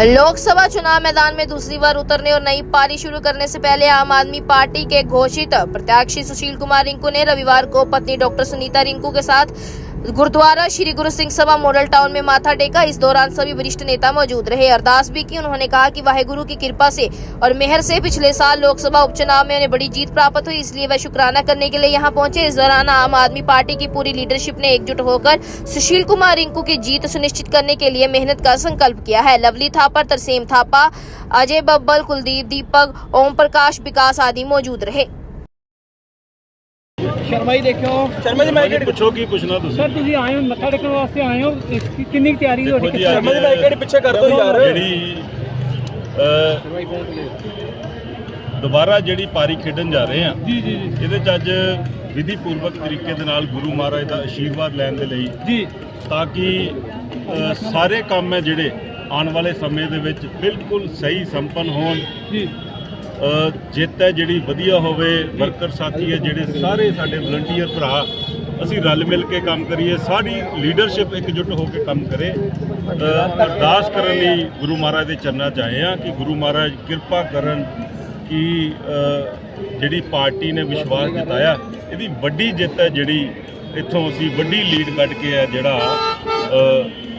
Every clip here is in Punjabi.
लोकसभा चुनाव मैदान में दूसरी बार उतरने और नई पारी शुरू करने से पहले आम आदमी पार्टी के घोषित प्रत्याशी सुशील कुमार रिंकू ने रविवार को पत्नी डॉक्टर सुनीता रिंकू के साथ गुरुद्वारा श्री गुरु सिंह सभा मॉडल टाउन में माथा टेका। इस दौरान सभी वरिष्ठ नेता मौजूद रहे। अरदास भी की। उन्होंने कहा कि वाहेगुरु की कृपा से और मेहर से पिछले साल लोकसभा उपचुनाव में उन्हें बड़ी जीत प्राप्त हुई। इसलिए वह शुक्राना करने के लिए यहाँ पहुँचे। इस दौरान आम आदमी पार्टी की पूरी लीडरशिप ने एकजुट होकर सुशील कुमार रिंकू की जीत सुनिश्चित करने के लिए मेहनत का संकल्प किया है। लवली थापा तरसेम थापा, अजय बब्बल, कुलदीप दीपक ओम प्रकाश विकास आदि मौजूद रहे। ਸ਼ਰਮਾ ਜੀ ਦੇਖਿਓ। ਸ਼ਰਮਾ ਜੀ ਭਾਜੀ ਪੁੱਛੋ ਕੀ ਪੁੱਛਣਾ ਤੁਸੀਂ। ਸਰ ਤੁਸੀਂ ਆਏ ਹੋ ਮੱਥਾ ਟੇਕਣ ਵਾਸਤੇ ਆਏ ਹੋ। ਇਸ ਕੀ- ਕਿੰਨੀ ਕੁ ਤਿਆਰੀ ਦੇਖੋ ਤੁਹਾਡੀ ਜੀ, ਸ਼ਰਮਾ ਜੀ ਮੈਂ ਕਿਹੜੇ ਪਿੱਛੇ ਕਰ ਦੋ ਯਾਰ। ਜਿਹੜੀ ਅਹ, ਦੁਬਾਰਾ ਜਿਹੜੀ ਪਾਰੀ ਖੇਡਣ ਜਾ ਰਹੇ ਆ ਜੀ ਜੀ ਜੀ। ਇਹਦੇ ਚ ਅੱਜ ਵਿਧੀ ਪੂਰਵਕ ਤਰੀਕੇ ਦੇ ਨਾਲ ਗੁਰੂ ਮਹਾਰਾਜ ਦਾ ਆਸ਼ੀਰਵਾਦ ਲੈਣ ਦੇ ਲਈ ਜੀ। ਤਾਂ ਕਿ ਸਾਰੇ ਕੰਮ ਹੈ ਜਿਹੜੇ ਆਉਣ ਵਾਲੇ ਸਮੇਂ ਦੇ ਵਿੱਚ ਬਿਲਕੁਲ ਸਹੀ ਸੰਪੰਨ ਹੋਣ। ਜੀ। ਜਿੱਤ ਹੈ, ਜਿਹੜੀ ਵਧੀਆ ਹੋਵੇ ਵਰਕਰ ਸਾਥੀ ਹੈ, ਜਿਹੜੇ ਸਾਰੇ ਸਾਡੇ ਵਲੰਟੀਅਰ ਭਰਾ, ਅਸੀਂ ਰਲ ਮਿਲ ਕੇ ਕੰਮ ਕਰੀਏ, ਸਾਡੀ ਲੀਡਰਸ਼ਿਪ ਇਕਜੁੱਟ ਹੋ ਕੇ ਕੰਮ ਕਰੇ। ਅਰਦਾਸ ਕਰਨ ਲਈ ਗੁਰੂ ਮਹਾਰਾਜ ਦੇ ਚਰਨਾਂ 'ਚ ਆਏ ਆ ਕਿ ਗੁਰੂ ਮਹਾਰਾਜ ਕਿਰਪਾ ਕਰਨ ਕਿ ਜਿਹੜੀ ਪਾਰਟੀ ਨੇ ਵਿਸ਼ਵਾਸ ਜਤਾਇਆ, ਇਹਦੀ ਵੱਡੀ ਜਿੱਤ ਹੈ, ਜਿਹੜੀ ਇੱਥੋਂ ਅਸੀਂ ਵੱਡੀ ਲੀਡ ਕੱਢ ਕੇ ਹੈ, ਜਿਹੜਾ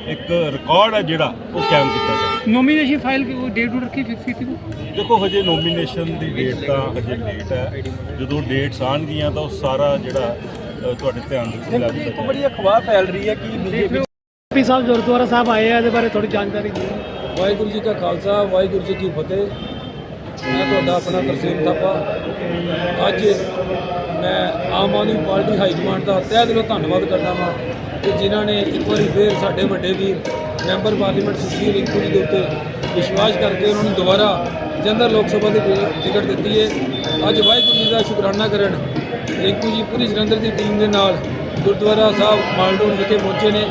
ਇੱਕ ਰਿਕਾਰਡ ਹੈ, ਜਿਹੜਾ ਉਹ ਕਾਇਮ ਕੀਤਾ ਜਾਵੇ। ਨੋਮੀਨੇਸ਼ਨ ਫਾਈਲ ਕੀ ਡੇਟ ਨੂੰ ਰੱਖੀ ਫਿਕਸ ਕੀਤੀ ਸੀ? ਦੇਖੋ ਹਜੇ ਨੋਮੀਨੇਸ਼ਨ ਦੀ ਡੇਟ ਤਾਂ ਹਜੇ ਲੇਟ ਹੈ। ਜਦੋਂ ਡੇਟਸ ਆਉਣਗੀਆਂ ਤਾਂ ਉਹ ਸਾਰਾ ਜਿਹੜਾ ਅ, ਤੁਹਾਡੇ ਧਿਆਨ ਦੇ ਵਿੱਚ ਲੱਗ ਇੱਕ ਜਾਏਗਾ। ਬੜੀ ਅਖਬਾਰ ਫੈਲ ਰਹੀ ਹੈ ਕਿ ਬੀਜੇਪੀ ਪੀ ਸਾਹਿਬ ਗੁਰਦੁਆਰਾ ਸਾਹਿਬ ਆਏ ਆ ਇਹਦੇ ਬਾਰੇ ਥੋੜੀ ਜਾਣਕਾਰੀ ਦਿਓ। ਵਾਹਿਗੁਰੂ ਜੀ ਕਾ ਖਾਲਸਾ ਵਾਹਿਗੁਰੂ ਜੀ ਕੀ ਫਤਿਹ। ਮੈਂ ਤੁਹਾਡਾ ਆਪਣਾ ਤਰਸੀਮ ਥਾਪਾ। ਅੱਜ ਮੈਂ Aam Aadmi party high command ਦਾ ਤਹਿ ਦਿਲੋਂ ਧੰਨਵਾਦ ਕਰਦਾ ਹਾਂ ਕਿ ਜਿਨ੍ਹਾਂ ਨੇ ਇੱਕ ਵਾਰੀ ਫੇਰ ਸਾਡੇ ਵੱਡੇ ਵੀਰ, ਮੈਂਬਰ ਪਾਰਲੀਮੈਂਟ ਸੁਸ਼ੀਲ ਰਿੰਕੂ ਜੀ ਦੇ ਉੱਤੇ ਵਿਸ਼ਵਾਸ ਕਰਕੇ ਉਹਨਾਂ ਨੂੰ ਦੁਬਾਰਾ ਜੰਦਰ ਲੋਕ ਸਭਾ ਦੀ ਟਿਕਟ ਦਿੱਤੀ ਹੈ ਅੱਜ ਵਾਹਿਗੁਰੂ ਜੀ ਦਾ ਸ਼ੁਕਰਾਨਾ ਕਰਨ ਰਿੰਕੂ ਜੀ ਪੂਰੀ ਜਲੰਧਰ ਦੀ ਟੀਮ ਦੇ ਨਾਲ ਗੁਰਦੁਆਰਾ ਸਾਹਿਬ, ਮਾਲਡੋਨ ਵਿਖੇ ਪਹੁੰਚੇ ਨੇ।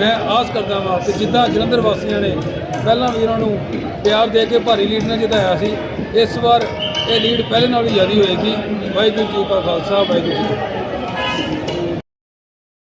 ਮੈਂ ਆਸ ਕਰਦਾ ਹਾਂ ਕਿ ਜਿੱਦਾਂ ਜਲੰਧਰ ਵਾਸੀਆਂ ਨੇ ਪਹਿਲਾਂ ਵੀ ਉਹਨਾਂ ਨੂੰ ਪਿਆਰ ਦੇ ਕੇ ਭਾਰੀ ਲੀਡ ਨਾਲ ਜਿਤਾਇਆ ਸੀ, ਇਸ ਵਾਰ ਇਹ ਲੀਡ ਪਹਿਲੇ ਨਾਲੋਂ ਜ਼ਿਆਦਾ ਹੋਏਗੀ। ਵਾਹਿਗੁਰੂ ਜੀ ਕਾ ਖਾਲਸਾ, ਵਾਹਿਗੁਰੂ ਜੀ